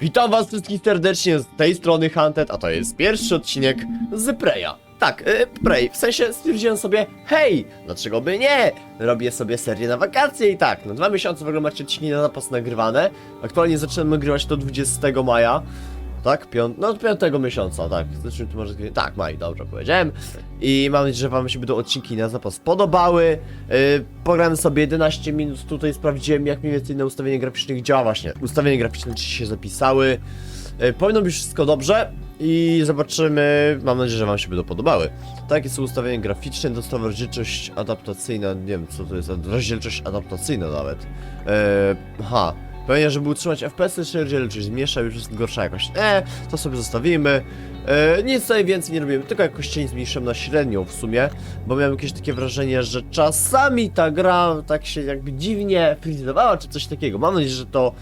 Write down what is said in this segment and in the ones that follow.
Witam was wszystkich serdecznie z tej strony Hunted, a to jest pierwszy odcinek z Preya. Tak, y, Prey, w sensie stwierdziłem sobie, hej, dlaczego by nie? Robię sobie serię na wakacje i tak, na dwa miesiące w ogóle macie odcinki na zapas nagrywane. Aktualnie zaczynamy nagrywać to 20 maja. Tak, piąt, no piątego miesiąca, tak. Zacznijmy tu może. Tak, maj, dobrze powiedziałem. I mam nadzieję, że Wam się będą odcinki na zapas podobały. Yy, sobie 11 minut, tutaj sprawdziłem, jak mniej więcej na ustawienie graficznych działa. Właśnie, ustawienie graficzne czy się zapisały. Yy, powinno być wszystko dobrze. I zobaczymy, mam nadzieję, że Wam się będą podobały. Takie są ustawienia graficzne, dostawa rozdzielczość adaptacyjna, nie wiem co to jest, rozdzielczość adaptacyjna nawet. Yy, aha, Pewnie, żeby utrzymać FPS-y czy rozdzielczość zmniejsza, już jest gorsza jakość. E, to sobie zostawimy. E, nic tutaj więcej nie robimy, tylko jakoś cień zmniejszyłem na średnią w sumie, bo miałem jakieś takie wrażenie, że czasami ta gra tak się jakby dziwnie freezowała czy coś takiego. Mam nadzieję, że to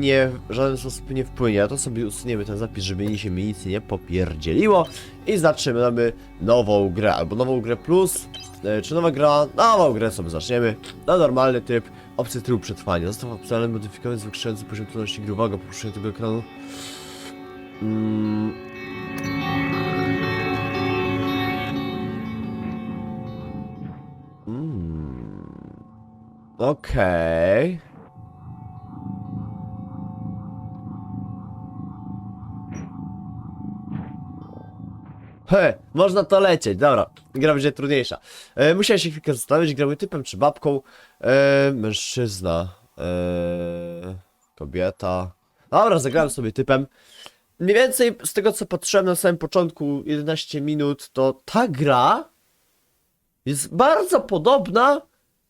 nie w żaden sposób nie wpłynie. A to sobie usuniemy ten zapis, żeby się mi nic nie popierdzieliło i zaczynamy nową grę, albo nową grę plus, e, czy nowa gra, nową grę sobie zaczniemy, na normalny typ. Opcja trybu przetrwania. Został opcjonalnie modyfikowany zwiększający poziom trudności gry. Uwaga, poruszenie tego ekranu. Mm. Mm. Okej. He, można to lecieć, dobra. Gra będzie trudniejsza. E, musiałem się chwilkę zastanowić, grały typem czy babką. E, mężczyzna. E, kobieta. Dobra, zagrałem sobie typem. Mniej więcej z tego co patrzyłem na samym początku 11 minut, to ta gra jest bardzo podobna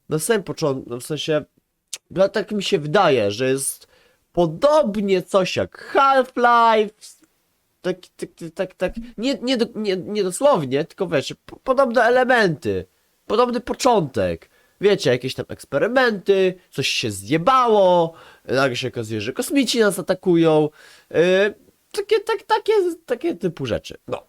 na samym początku, no w sensie no tak mi się wydaje, że jest podobnie coś jak Half-Life, tak, tak, tak, tak, nie, nie, nie, nie dosłownie, tylko wiesz, po- podobne elementy, podobny początek. Wiecie, jakieś tam eksperymenty, coś się zjebało, nagle się okazuje, że kosmici nas atakują. Yy, takie, tak, takie, takie typu rzeczy. No.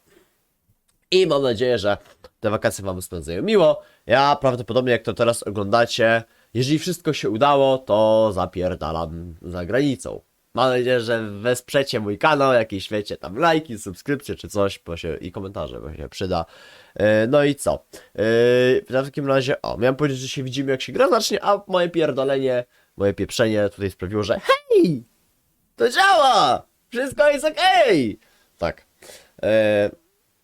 I mam nadzieję, że te wakacje Wam spędzają miło. Ja prawdopodobnie, jak to teraz oglądacie, jeżeli wszystko się udało, to zapierdalam za granicą. Mam nadzieję, że wesprzecie mój kanał, jakieś wiecie, tam lajki, subskrypcje czy coś, bo się, i komentarze, bo się przyda. Yy, no i co? Yy, w takim razie, o, miałem powiedzieć, że się widzimy jak się gra zacznie, a moje pierdolenie, moje pieprzenie tutaj sprawiło, że hej! To działa! Wszystko jest okej! Tak. Yy,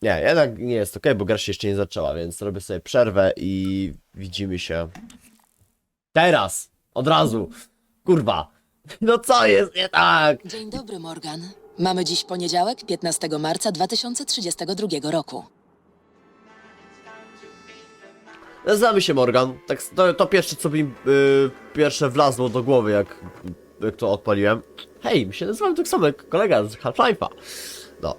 nie, jednak nie jest okej, bo gra się jeszcze nie zaczęła, więc robię sobie przerwę i widzimy się teraz, od razu. Kurwa. No co jest nie tak? Dzień dobry, Morgan. Mamy dziś poniedziałek, 15 marca 2032 roku. Znamy się Morgan. Tak, to, to pierwsze co mi yy, pierwsze wlazło do głowy jak, jak to odpaliłem. Hej, my się nazywamy tak samo jak kolega z Half-Life'a. No.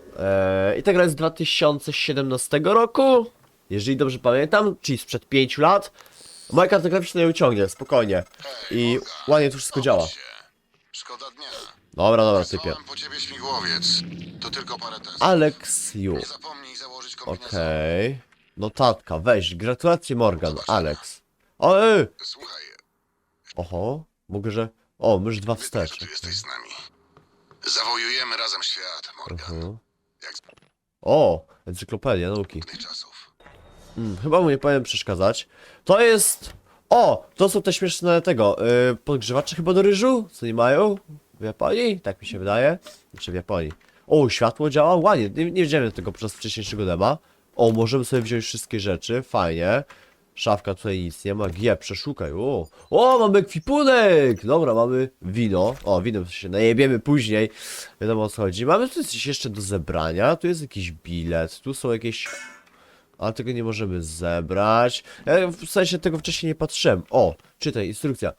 Yy, I ta gra jest z 2017 roku. Jeżeli dobrze pamiętam, czyli sprzed 5 lat. Moja karta graficzna ją ciągnie, spokojnie. I ładnie to wszystko działa. Się. Szkoda dnia. Dobra, dobra, typie. Wysłałem po ciebie śmigłowiec. To tylko parę testów. Alex Yu. Nie zapomnij założyć kombinezon. Okej. Notatka, weź. Gratulacje Morgan, Alex. O, ej! Słuchaj, Oho, mogę, że... O, mysz dwa wstecz. tu jesteś z nami. Zawojujemy razem świat, Morgan. Mhm. Jak z O, encyklopedia nauki. dawnych czasów. Hmm, chyba mu nie powinien przeszkadzać. To jest... O, to są te śmieszne tego, yy, podgrzewacze chyba do ryżu, co nie mają? W Japonii? Tak mi się wydaje. Czy w Japonii. O, światło działa ładnie, nie, nie wiedziałem tego podczas wcześniejszego dema. O, możemy sobie wziąć wszystkie rzeczy, fajnie. Szafka tutaj nic nie ma, G, przeszukaj, o. O, mamy kwipunek! Dobra, mamy wino. O, wino się najebiemy później. Wiadomo o co chodzi. Mamy tu coś jeszcze do zebrania, tu jest jakiś bilet, tu są jakieś... Ale tego nie możemy zebrać. Ja w sensie tego wcześniej nie patrzyłem. O, czytaj, instrukcja.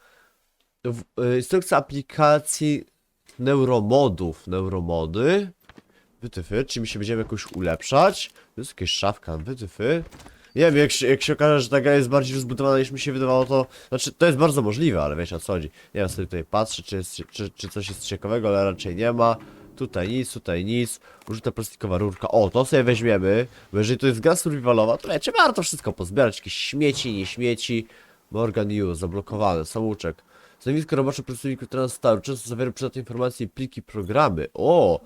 W, y, instrukcja aplikacji neuromodów. Neuromody. Wytyfy, czy my się będziemy jakoś ulepszać? To jest jakaś szafka, wytyfy. Nie wiem, jak się, jak się okaże, że ta gra jest bardziej rozbudowana niż mi się wydawało, to... Znaczy, to jest bardzo możliwe, ale wiecie o co chodzi. Nie wiem, sobie tutaj patrzę, czy, jest, czy, czy coś jest ciekawego, ale raczej nie ma. Tutaj nic, tutaj nic. Użyta plastikowa rurka. O, to sobie weźmiemy. Bo jeżeli to jest gra survivalowa, to wiecie, warto wszystko pozbierać. Jakieś śmieci, nie śmieci. Morgan U, zablokowany, samouczek. Stanowisko robocze pracowników Transtaru. Często zawiera przydatne informacje pliki programy. O!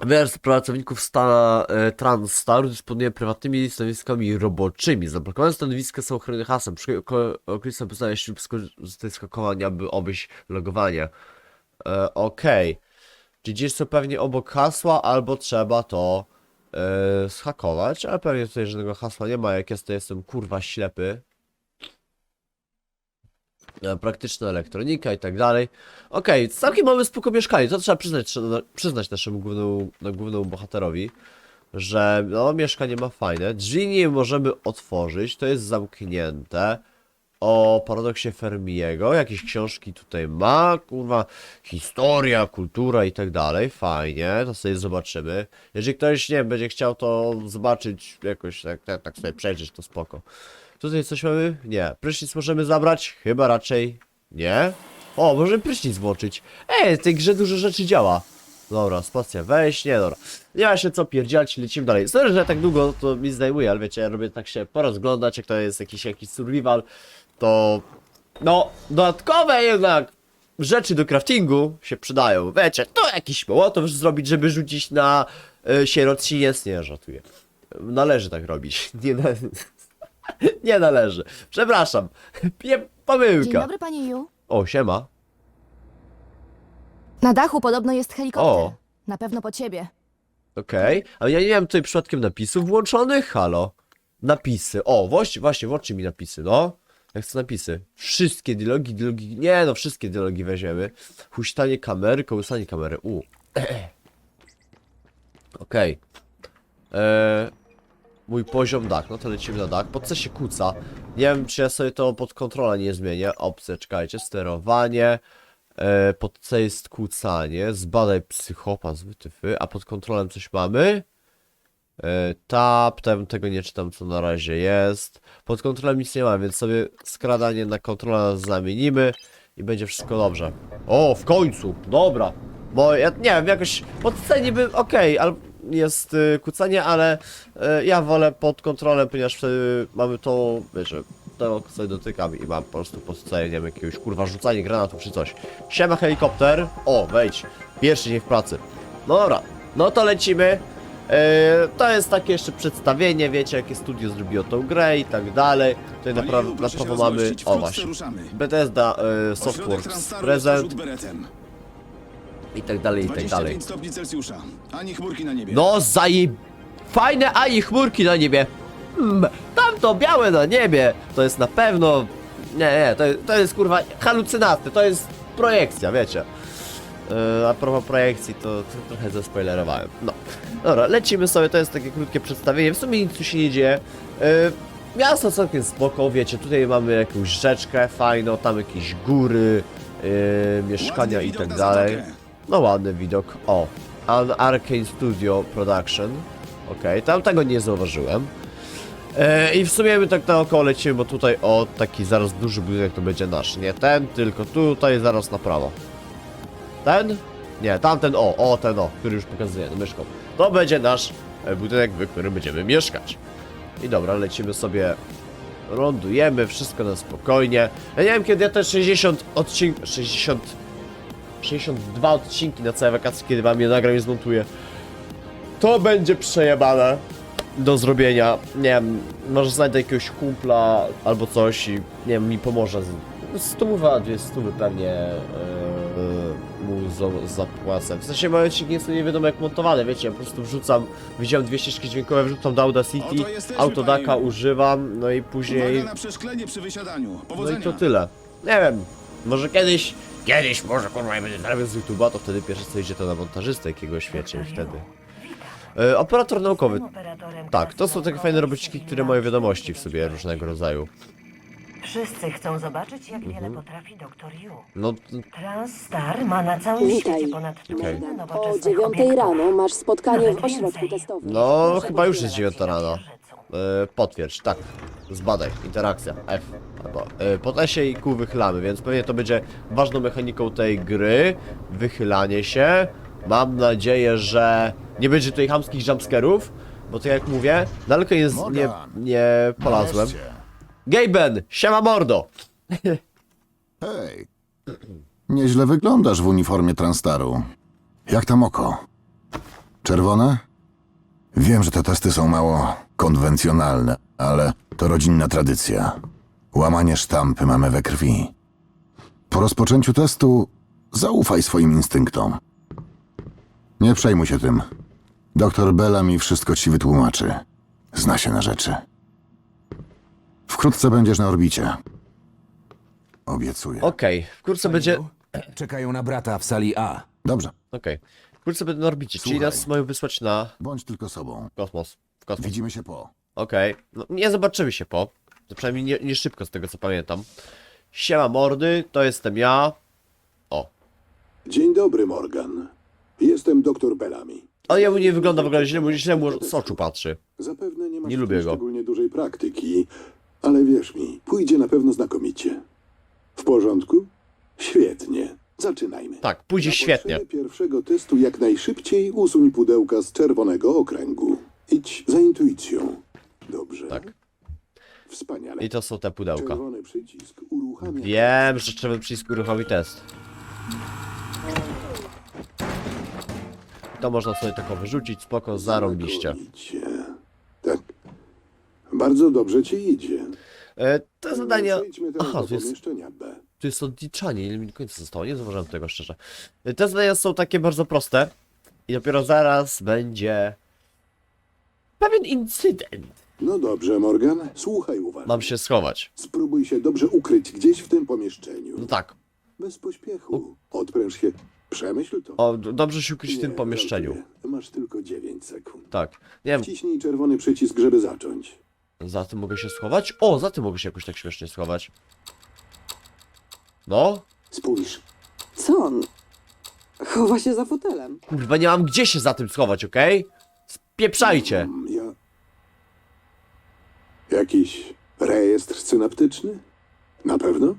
Wymiar pracowników sta, e, Transtaru dysponuje prywatnymi stanowiskami roboczymi. Zablokowane stanowiska są chronione hasłem. Przy oko- określeniu poznania ślub z skakowania, by obejść logowanie. E, Okej. Czyli gdzieś są pewnie obok hasła, albo trzeba to e, schakować, ale pewnie tutaj żadnego hasła nie ma, jak jest to jestem kurwa ślepy. E, Praktyczna elektronika i tak dalej. Okej, całkiem mamy spoko mieszkanie, to trzeba przyznać, trzeba przyznać naszemu głównemu, no, głównemu bohaterowi, że no, mieszkanie ma fajne. Drzwi nie możemy otworzyć, to jest zamknięte. O paradoksie Fermiego, jakieś książki tutaj ma, kurwa, historia, kultura i tak dalej, fajnie, to sobie zobaczymy. Jeżeli ktoś, nie wiem, będzie chciał to zobaczyć jakoś, tak, tak, tak sobie przejrzeć, to spoko. Tutaj coś mamy? Nie. Prysznic możemy zabrać? Chyba raczej nie. O, możemy prysznic włączyć. Ej, w tej grze dużo rzeczy działa. Dobra, spacja wejść, nie dobra. Nie ma się co pierdziać, lecimy dalej. Sorry, że tak długo to mi zdejmuje, ale wiecie, ja robię tak się porozglądać, jak to jest jakiś, jakiś survival, to... No, dodatkowe jednak rzeczy do craftingu się przydają. Wiecie, to jakiś mołotow zrobić, żeby rzucić na y, jest, nie, żartuję. Należy tak robić. Nie, na... nie należy. Przepraszam. Pie... Dzień Pomyłka. dobry, panie Yu. O, siema. Na dachu podobno jest helikopter. O. Na pewno po ciebie. Okej, ale ja nie miałem tutaj przypadkiem napisów włączonych? Halo. Napisy. O, właśnie, właśnie, włączcie mi napisy, no. Ja chcę napisy. Wszystkie dialogi, dialogi, nie no, wszystkie dialogi weźmiemy. Huśtanie kamery, kołysanie kamery, u. Okej. Eee, Mój poziom dach, no to lecimy na dach. Pod co się kłóca? Nie wiem, czy ja sobie to pod kontrolę nie zmienię. Opcje, czekajcie, sterowanie. E, pod C jest kłócanie, zbadaj psychopat, wytyfy, a pod kontrolą coś mamy? E, tab, tam tego nie czytam co na razie jest. Pod kontrolą nic nie ma, więc sobie skradanie na kontrolę zamienimy i będzie wszystko dobrze. O, w końcu, dobra. Bo ja nie wiem, jakoś pod C niby okej, ale jest y, kłócanie, ale y, ja wolę pod kontrolę, ponieważ wtedy mamy to, wiecie, to sobie dotykam i mam po prostu pod C, nie wiem, jakiegoś kurwa rzucanie granatów czy coś. Siema helikopter, o, wejdź, pierwszy dzień w pracy. No dobra, no to lecimy. E, to jest takie jeszcze przedstawienie, wiecie, jakie studio zrobiło tą grę i tak dalej. Tutaj na, pra Panie Ju, na prawo mamy, o właśnie. Bethesda, Ośrodek Softworks Present i tak dalej, i tak dalej. 25 stopni Celsjusza. Ani chmurki na niebie. No zaje... Fajne ani chmurki na niebie. Tam to białe na niebie. To jest na pewno... Nie, nie, to, to jest kurwa halucynacje, to jest projekcja, wiecie. Yy, a propos projekcji, to, to trochę zaspoilerowałem. No, dobra, lecimy sobie, to jest takie krótkie przedstawienie. W sumie nic tu się nie dzieje. Yy, miasto całkiem spoko, wiecie, tutaj mamy jakąś rzeczkę fajną, tam jakieś góry, yy, mieszkania i tak dalej. No ładny widok. O, An Arcane Studio Production. Okej, tam tego nie zauważyłem. E, I w sumie my tak naokoło lecimy, bo tutaj o taki zaraz duży budynek to będzie nasz. Nie ten, tylko tutaj zaraz na prawo. Ten? Nie, tamten o, o ten o, który już pokazuję no myszką. To będzie nasz e, budynek, w którym będziemy mieszkać. I dobra, lecimy sobie, lądujemy, wszystko na spokojnie. Ja nie wiem kiedy ja te 60 odcinków, 60 62 odcinki na całe wakacje, kiedy wam je nagram i zmontuję. To będzie przejebane do zrobienia. Nie wiem, może znajdę jakiegoś kumpla albo coś i nie wiem, mi pomoże. z- Stówa, dwie stówy pewnie yy, mu za- zapłacę. W sensie moje odcinki są nie wiadomo jak montowane, wiecie, po prostu wrzucam, widziałem dwie ścieżki dźwiękowe, wrzucam do Audacity, Oto jesteśmy, Autodaka panie. używam, no i później... Uwaga na przeszklenie przy wysiadaniu. No Powodzenia. i to tyle. Nie wiem, może kiedyś, kiedyś może kurwa jak będę zarabiał z YouTube'a, to wtedy pierwsze co idzie to na montażystę jakiegoś świecie i wtedy. E, operator naukowy. Tak, to są takie fajne robociki, które mają wiadomości w sobie różnego rodzaju. Wszyscy chcą zobaczyć, jak Mhm. wiele potrafi doktor Yu. No, Transstar ma na całym Witaj. świecie ponad Okej. okay. O nowoczesnych 9 obiektów. rano masz spotkanie Nawet w ośrodku więcej. testowym. no chyba już jest 9 rano. E, potwierdź, tak. Zbadaj, interakcja, F. Albo, e, pod S i Q wychylamy, więc pewnie to będzie ważną mechaniką tej gry. Wychylanie się. Mam nadzieję, że nie będzie tutaj chamskich jumpscarów, bo tak jak mówię, daleko jest nie, nie polazłem. Gaben, siema mordo! Hej, nieźle wyglądasz w uniformie Transtaru. Jak tam oko? Czerwone? Wiem, że te testy są mało konwencjonalne, ale to rodzinna tradycja. Łamanie sztampy mamy we krwi. Po rozpoczęciu testu zaufaj swoim instynktom. Nie przejmuj się tym. Doktor Bella mi wszystko ci wytłumaczy. Zna się na rzeczy. Wkrótce będziesz na orbicie. Obiecuję. Okej, wkrótce będzie... Czekają na brata w sali A. Dobrze, Okej. Wkrótce będę na orbicie, czyli Słuchaj. nas mają wysłać na bądź tylko sobą. kosmos. W kosmos. Widzimy się po. Okej. No, nie zobaczymy się po. To przynajmniej nie, nie szybko z tego co pamiętam. Siema mordy, to jestem ja. O. Dzień dobry, Morgan. Jestem doktor Bellamy. Ale jemu nie wygląda w ogóle źle, mu źle mu z oczu patrzy. Zapewne nie masz Nie lubię go. szczególnie dużej praktyki, ale wierz mi, pójdzie na pewno znakomicie. W porządku? Świetnie. Zaczynajmy. Tak, pójdzie Na świetnie. potrzeby pierwszego testu jak najszybciej usuń pudełka z czerwonego okręgu. Idź za intuicją. Dobrze. Tak. Wspaniale. I to są te pudełka. Czerwony przycisk uruchamia... Wiem, że trzeba przycisk uruchomi test. To można sobie taką wyrzucić, spoko, zarąbiście. Tak. Bardzo dobrze ci idzie. E, te zadania... Przejdźmy teraz Aha, do to jest, pomieszczenia B. to jest odliczanie, ile mi do końca zostało, nie zauważyłem tego szczerze. E, Te zadania są takie bardzo proste. I dopiero zaraz będzie... Pewien incydent. No dobrze, Morgan, słuchaj uważnie. Mam się schować. Spróbuj się dobrze ukryć gdzieś w tym pomieszczeniu. No tak. Bez pośpiechu. Odpręż się. Przemyśl to. O, d- dobrze się ukryć w tym Nie, pomieszczeniu. żartuję. Masz tylko 9 sekund. Tak. Nie wiem, Wciśnij czerwony przycisk, żeby zacząć. za tym mogę się schować? O, za tym mogę się jakoś tak śmiesznie schować. No? Spójrz. Co on? Chowa się za fotelem. Kurwa, nie mam gdzie się za tym schować, okej? Spieprzajcie! Mm, Ja... Jakiś rejestr synaptyczny? Na pewno?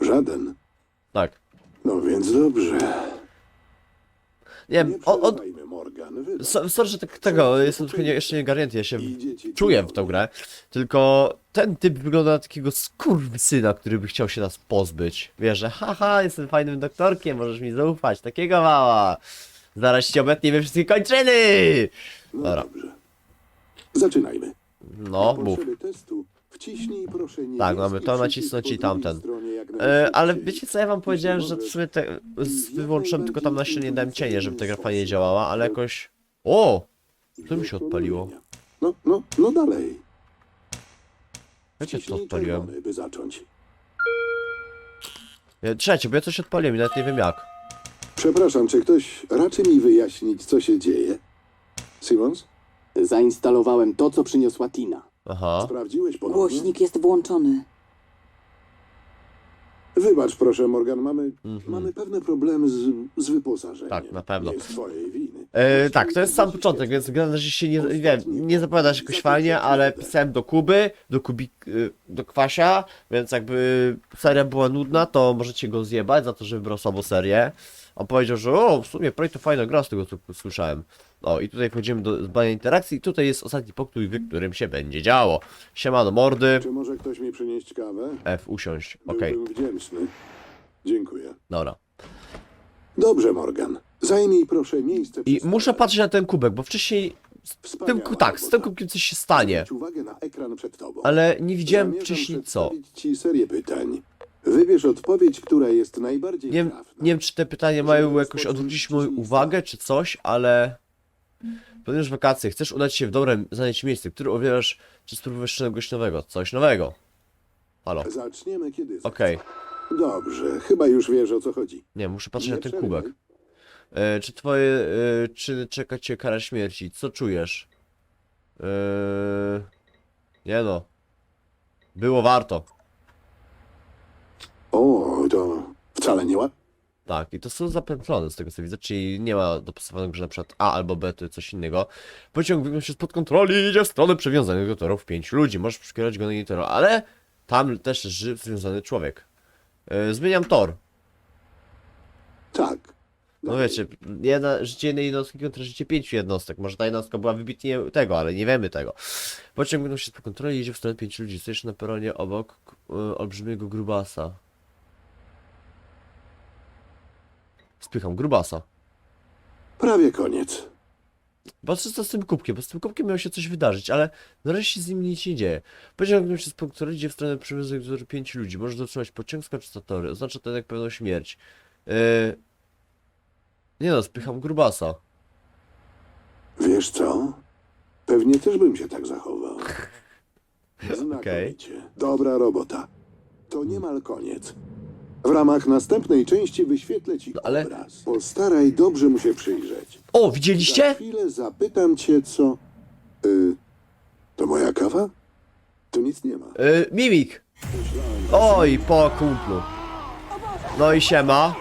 Żaden. Tak. No więc dobrze. Nie Nie wiem, on, on, przerywajmy, Morgan. Wybacz. So- Sorry, że tak tego, jestem trochę nie, jeszcze nie garnięty, ja się Idzie ci czuję w tą grę. Tylko ten typ wygląda na takiego skurwysyna, który by chciał się nas pozbyć. Wiesz, że haha, jestem fajnym doktorkiem, możesz mi zaufać, takiego mała. Zaraz ci obetniemy wszystkie kończyny! No Dobra. dobrze. Zaczynajmy. No, mów. potrzeby testu wciśnij proszę niebieski Tak, mamy to nacisnąć i tamten. E, ale wiecie co, ja wam powiedziałem, że w sumie te, z, wyłączyłem tylko tam na najbardziej ścianie, dałem cienie, żeby ta gra fajnie działała, ale jakoś... O! To mi się odpaliło. No, no, no dalej. Wiecie co odpaliłem? czerwony, by zacząć. E, Trzecie, bo ja coś odpaliłem i nawet nie wiem jak. Przepraszam, czy ktoś raczy mi wyjaśnić, co się dzieje? Simons? Zainstalowałem to, co przyniosła Tina. Aha. Sprawdziłeś ponownie? Głośnik jest włączony. Wybacz proszę, Morgan, mamy, Mhm. mamy pewne problemy z, z wyposażeniem. Tak, na pewno. Nie z twojej winy. E, tak, to jest sam początek, więc gra na razie się nie, nie, wiem, nie zapowiada się jakoś fajnie, ale pisałem do Kuby, do Kubik, y, do Kwasia, więc jakby seria była nudna, to możecie go zjebać za to, że wybrał słabą serię. On powiedział, że o, w sumie projekt to fajna gra z tego co słyszałem. No i tutaj wchodzimy do zbadania interakcji i tutaj jest ostatni pokój, w którym się będzie działo. Siemano mordy, Czy może ktoś mi przynieść kawę? F usiąść, okej, Byłbym wdzięczny. Dziękuję. dobra. Dobrze, Morgan. Zajmij proszę miejsce I przy muszę patrzeć na ten kubek, bo wcześniej z tym, Wspaniała tak, z tym robota. kubkiem coś się stanie, Zwróć uwagę na ekran przed tobą. ale nie widziałem Zamierzam wcześniej co. przedstawić ci serię pytań. Wybierz odpowiedź, która jest najbardziej Nie, trafna. nie wiem, czy te pytania mają jakoś odwrócić moją uwagę, czy coś, ale... Planujesz wakacje, chcesz udać się w dobre znaleźć miejsce, które uwielbiasz, czy spróbujesz czegoś nowego, coś nowego. Halo, Zaczniemy kiedy okej. Dobrze, chyba już wiesz o co chodzi. Nie, muszę patrzeć Nie na ten przerywaj. kubek. E, czy twoje, e, czy czeka cię kara śmierci? Co czujesz? E, nie no. Było warto. O, to wcale nie łatwe. Tak, i to są zapętlone z tego co widzę, czyli nie ma dopasowanego, że na przykład A albo B to coś innego. Pociąg wygnął się spod kontroli i idzie w stronę przewiązanych do torów pięciu ludzi. Możesz przekierować go na inny tor, ale tam też żyje związany człowiek. Yy, zmieniam tor. Tak. No wiecie, jedna, życie jednej jednostki kontra życie pięciu jednostek. Może ta jednostka była wybitnie tego, ale nie wiemy tego. Pociąg będą się po kontroli jedzie w stronę pięciu ludzi. Stoisz na peronie obok y, olbrzymiego grubasa. Spycham grubasa. Prawie koniec. Patrzę co z tym kubkiem, bo z tym kubkiem miało się coś wydarzyć, ale na razie się z nim nic nie dzieje. Pociąg będą się z kontroli jedzie w stronę wzoru pięciu ludzi. Może dotrzymać pociąg za tory. Oznacza to jednak pewną śmierć. Yy... Nie no, spycham grubasa. Wiesz co? Pewnie też bym się tak zachował. Znakomicie. Dobra robota. To niemal koniec. W ramach następnej części wyświetlę ci No, ale- obraz. Postaraj dobrze mu się przyjrzeć. O, Za widzieliście? chwilę zapytam cię, co... Y, to moja kawa? Tu nic nie ma. Yy, mimik! Oj, po kumplu. No i siema.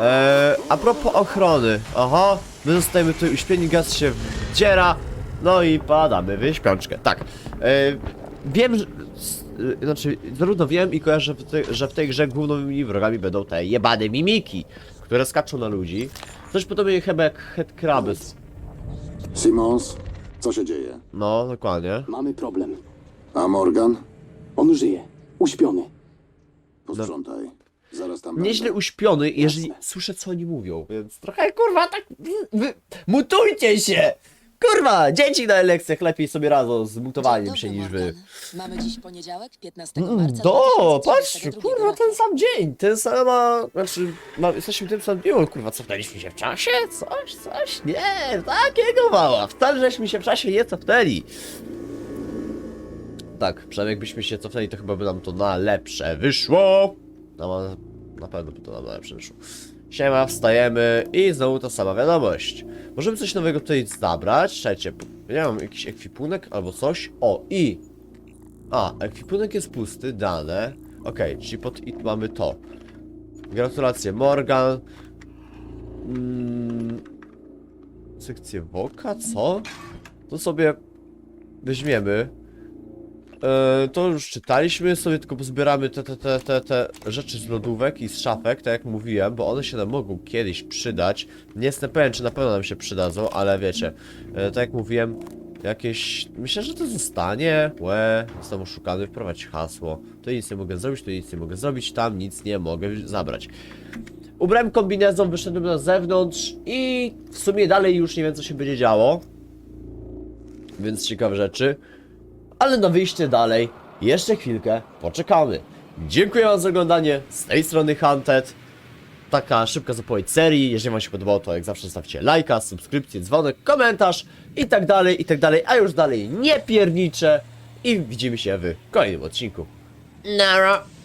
Eee, a propos ochrony. Aha, my zostajemy tutaj uśpieni, gaz się wdziera. No i padamy w śpiączkę. Tak. Eee, wiem, że... y, Znaczy, zarówno wiem i kojarzę, że w, tej, że w tej grze głównymi wrogami będą te jebane mimiki, które skaczą na ludzi. Coś podobnie chyba jak headcraby. Simons, co się dzieje? No, dokładnie. Mamy problem. A Morgan? On żyje. Uśpiony. Posprzątaj. Zaraz tam Nieźle będę. uśpiony, jeżeli słyszę co oni mówią, więc trochę kurwa tak mutujcie się! Kurwa, dzieci na lekcjach lepiej sobie radzą z mutowaniem się niż wy. Mamy dziś poniedziałek, 15 Mm, marca Do, 2032 patrzcie, kurwa, ten sam dzień, ten sama, znaczy, ma, jesteśmy tym samym dniu, kurwa, cofnęliśmy się w czasie? Coś, coś, nie, takiego mała, wcale żeśmy się w czasie nie cofnęli. Tak, przynajmniej jakbyśmy się cofnęli, to chyba by nam to na lepsze wyszło. No, na- na pewno by to nam na lepsze wyszło. Siema, wstajemy i znowu ta sama wiadomość. Możemy coś nowego tutaj zabrać, słuchajcie, ja mam jakiś ekwipunek albo coś. O, i a, ekwipunek jest pusty, dane. Okej, czyli pod it mamy to. Gratulacje, Morgan. Mm, sekcję Woka, co? To sobie weźmiemy. E, to już czytaliśmy, sobie tylko pozbieramy te, te, te, te, te rzeczy z lodówek i z szafek, tak jak mówiłem, bo one się nam mogą kiedyś przydać. Nie jestem pewien, czy na pewno nam się przydadzą, ale wiecie, e, tak jak mówiłem, jakieś... Myślę, że to zostanie. Łe, został oszukany, wprowadź hasło. Tu nic nie mogę zrobić, tu nic nie mogę zrobić, tam nic nie mogę zabrać. Ubrałem kombinezon, wyszedłem na zewnątrz i w sumie dalej już nie wiem co się będzie działo. Więc ciekawe rzeczy. Ale na wyjście dalej jeszcze chwilkę poczekamy. Dziękuję wam za oglądanie. Z tej strony Hunted. Taka szybka zapowiedź serii. Jeżeli wam się podobało, to jak zawsze zostawcie lajka, subskrypcję, dzwonek, komentarz i tak dalej, i tak dalej. A już dalej nie pierniczę. I widzimy się w kolejnym odcinku. Nara.